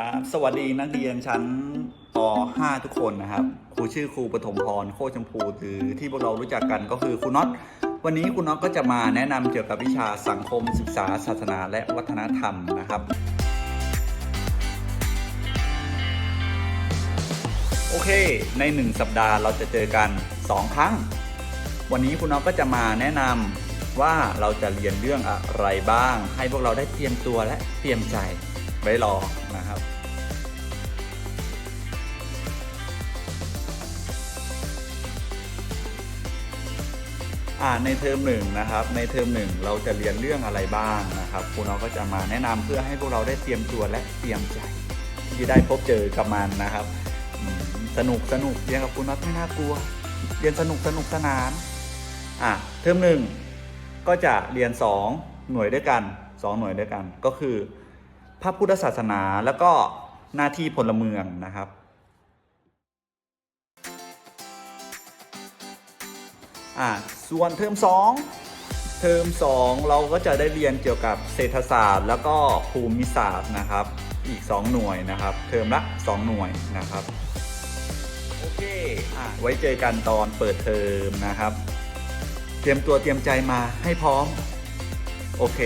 ครับสวัสดีนักเรียนชั้นป .5 ทุกคนนะครับครูชื่อครูปฐมพรโคชมพูหรือที่พวกเรารู้จักกันก็คือครูน็อตวันนี้ครูน็อตก็จะมาแนะนำเกี่ยวกับวิชาสังคมศึกษา ศาสนาและวัฒนธรรมนะครับ โอเค ใน 1 สัปดาห์เราจะเจอกัน 2 ครั้ง วันนี้คุณน็อตก็จะมาแนะนำว่าเราจะเรียนเรื่องอะไรบ้าง ให้พวกเราได้เตรียมตัวและเตรียมใจ ไว้รอนะครับในเทอมหนึ่งนะครับในเทอมหนึ่งเราจะเรียนเรื่องอะไรบ้างนะครับครูน้องก็จะมาแนะนำเพื่อให้พวกเราได้เตรียมตัวและเตรียมใจ ที่ได้พบเจอกับมันนะครับสนุกสนุกเรียนกับคุณน็อตไม่น่ากลัว เรียนสนุกสนุกสนานอะเทอมหนึ่งก็จะเรียน 2 หน่วยด้วยกัน 2 หน่วยด้วยกัน ก็คือ พระพุทธศาสนาแล้วก็หน้าที่พลเมืองนะครับ อ่าส่วนเทอม2 เทอม 2 เราก็จะได้เรียนเกี่ยวกับเศรษฐศาสตร์ แล้วก็ภูมิศาสตร์นะครับ อีก 2 หน่วยนะครับ เทอมละ 2 หน่วยนะครับ โอเคอะไว้เจอกันตอนเปิดเทอมนะครับ เตรียมตัวเตรียมใจมาให้พร้อม โอเค